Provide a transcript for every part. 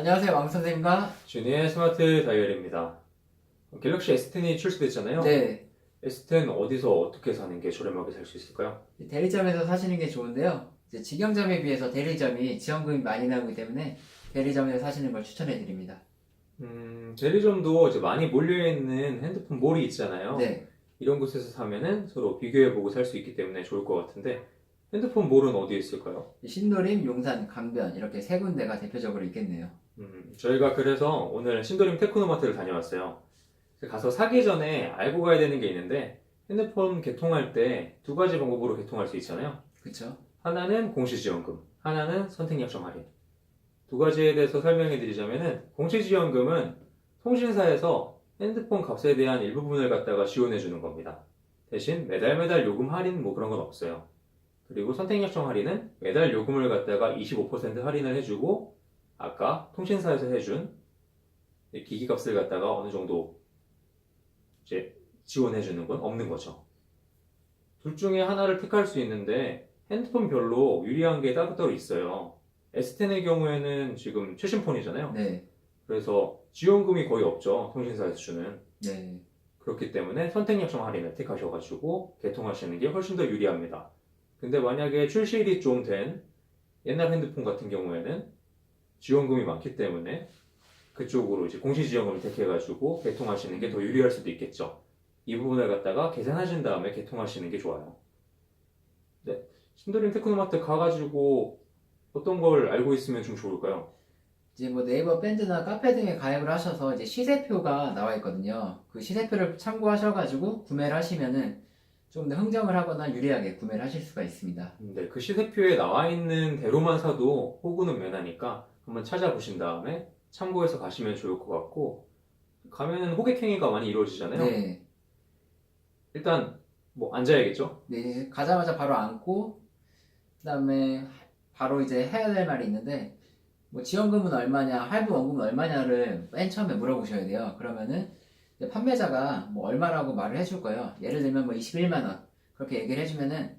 안녕하세요, 왕 선생님과 주니의 스마트 다이어리입니다. 갤럭시 S10이 출시됐잖아요. 네 S10 어디서 어떻게 사는 게 저렴하게 살 수 있을까요? 대리점에서 사시는 게 좋은데요. 이제 직영점에 비해서 대리점이 지원금이 많이 나오기 때문에 대리점에서 사시는 걸 추천해 드립니다. 음, 대리점도 이제 많이 몰려있는 핸드폰 몰이 있잖아요. 네, 이런 곳에서 사면은 서로 비교해보고 살 수 있기 때문에 좋을 것 같은데 핸드폰 몰은 어디에 있을까요? 신도림, 용산, 강변 이렇게 세 군데가 대표적으로 있겠네요. 음, 저희가 그래서 오늘 신도림 테크노마트를 다녀왔어요. 가서 사기 전에 알고 가야 되는 게 있는데 핸드폰 개통할 때 두 가지 방법으로 개통할 수 있잖아요. 그쵸? 하나는 공시지원금, 하나는 선택약정 할인. 두 가지에 대해서 설명해 드리자면은 공시지원금은 통신사에서 핸드폰 값에 대한 일부분을 갖다가 지원해 주는 겁니다. 대신 매달 매달 요금 할인 뭐 그런 건 없어요. 그리고 선택약정 할인은 매달 요금을 갖다가 25% 할인을 해주고 아까 통신사에서 해준 이 기기 값을 갖다가 어느 정도 이제 지원해 주는 건 없는 거죠. 둘 중에 하나를 택할 수 있는데 핸드폰별로 유리한 게 따로따로 있어요. S10의 경우에는 지금 최신 폰이잖아요. 네, 그래서 지원금이 거의 없죠. 통신사에서 주는. 네, 그렇기 때문에 선택약정 할인을 택하셔가지고 개통하시는 게 훨씬 더 유리합니다. 근데 만약에 출시일이 좀 된 옛날 핸드폰 같은 경우에는 지원금이 많기 때문에 그쪽으로 이제 공시지원금을 택해가지고 개통하시는 게 더 유리할 수도 있겠죠. 이 부분을 갖다가 계산하신 다음에 개통하시는 게 좋아요. 네. 신도림 테크노마트 가가지고 어떤 걸 알고 있으면 좀 좋을까요? 이제 뭐 네이버 밴드나 카페 등에 가입을 하셔서 이제 시세표가 나와 있거든요. 그 시세표를 참고하셔가지고 구매를 하시면은 좀 더 흥정을 하거나 유리하게 구매를 하실 수가 있습니다. 네, 그 시세표에 나와 있는 대로만 사도 호구는 면하니까 한번 찾아보신 다음에 참고해서 가시면 좋을 것 같고 가면은 호객행위가 많이 이루어지잖아요. 네, 일단 뭐 앉아야겠죠. 네, 가자마자 바로 앉고, 그 다음에 바로 이제 해야 될 말이 있는데, 뭐 지원금은 얼마냐, 할부 원금은 얼마냐를 맨 처음에 물어보셔야 돼요. 그러면은 판매자가 뭐 얼마라고 말을 해줄 거예요. 예를 들면 뭐 21만원. 그렇게 얘기를 해주면은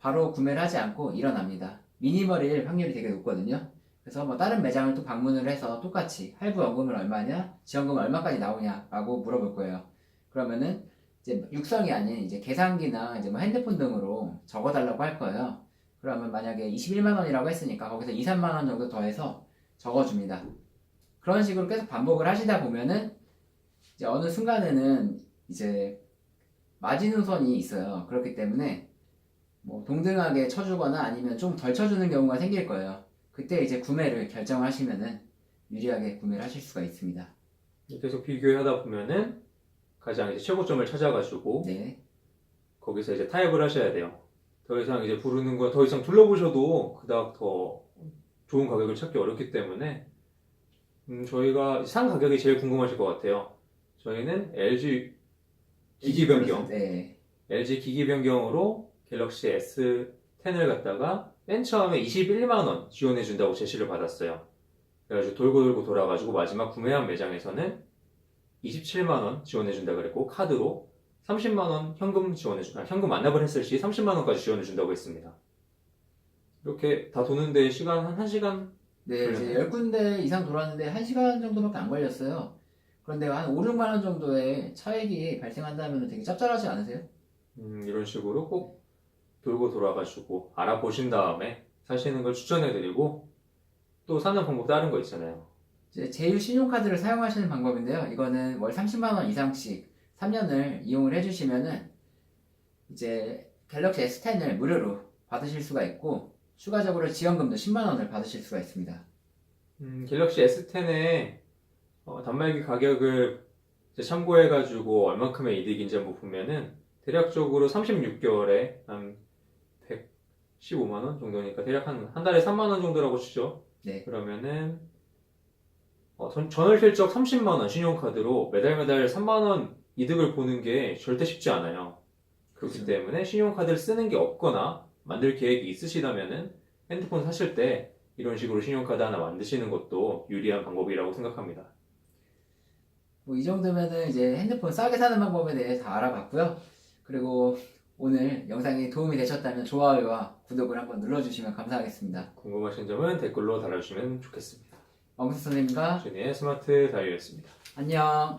바로 구매를 하지 않고 일어납니다. 미니멀일 확률이 되게 높거든요. 그래서 뭐 다른 매장을 또 방문을 해서 똑같이 할부 원금은 얼마냐, 지원금은 얼마까지 나오냐라고 물어볼 거예요. 그러면은 이제 육성이 아닌 이제 계산기나 이제 뭐 핸드폰 등으로 적어달라고 할 거예요. 그러면 만약에 21만 원이라고 했으니까 거기서 2, 3만 원 정도 더해서 적어줍니다. 그런 식으로 계속 반복을 하시다 보면은 이제 어느 순간에는 이제 마지노선이 있어요. 그렇기 때문에 뭐 동등하게 쳐주거나 아니면 좀 덜 쳐주는 경우가 생길 거예요. 그때 이제 구매를 결정하시면은 유리하게 구매를 하실 수가 있습니다. 계속 비교하다 보면은 가장 이제 최고점을 찾아가지고 네. 거기서 이제 타협을 하셔야 돼요. 더 이상 이제 부르는 거 더 이상 둘러보셔도 그닥 더 좋은 가격을 찾기 어렵기 때문에 음, 저희가 산 가격이 제일 궁금하실 것 같아요. 저희는 LG 기기 변경, 네. LG 기기 변경으로 갤럭시 S10을 갖다가 맨 처음에 21만 원 지원해 준다고 제시를 받았어요. 그래가지고 돌고 돌고 돌아가지고 마지막 구매한 매장에서는 27만 원 지원해 준다 그랬고 카드로 30만 원 현금 지원해 준, 아, 현금 만납을 했을 시 30만 원까지 지원해 준다고 했습니다. 이렇게 다 도는데 시간 한 1시간 네, 이제 10군데 이상 돌았는데 1시간 정도밖에 안 걸렸어요. 그런데 한 5, 6만 원 정도의 차익이 발생한다면 되게 짭짤하지 않으세요? 음, 이런 식으로 꼭 돌고 돌아가지고 알아보신 다음에 사시는 걸 추천해드리고 또 사는 방법 다른 거 있잖아요. 이제 제휴 신용카드를 사용하시는 방법인데요. 이거는 월 30만 원 이상씩 3년을 이용을 해주시면은 이제 갤럭시 S10을 무료로 받으실 수가 있고 추가적으로 지원금도 10만 원을 받으실 수가 있습니다. 음, 갤럭시 S10 의 단말기 가격을 이제 참고해가지고 얼만큼의 이득인지 한번 보면은 대략적으로 36개월에 한 115만 원 정도니까 대략 한, 한 달에 3만 원 정도라고 치죠. 네. 그러면은 어, 전- 전월 실적 30만 원 신용카드로 매달 매달 3만 원 이득을 보는 게 절대 쉽지 않아요. 그렇기 그렇죠. 때문에 신용카드를 쓰는 게 없거나 만들 계획이 있으시다면은 핸드폰 사실 때 이런 식으로 신용카드 하나 만드시는 것도 유리한 방법이라고 생각합니다. 뭐 이 정도면은 이제 핸드폰 싸게 사는 방법에 대해 다 알아봤고요. 그리고 오늘 영상이 도움이 되셨다면 좋아요와 구독을 한번 눌러주시면 감사하겠습니다. 궁금하신 점은 댓글로 달아주시면 좋겠습니다. 왕수 선생님과 준이의 스마트 다이어였습니다. 안녕.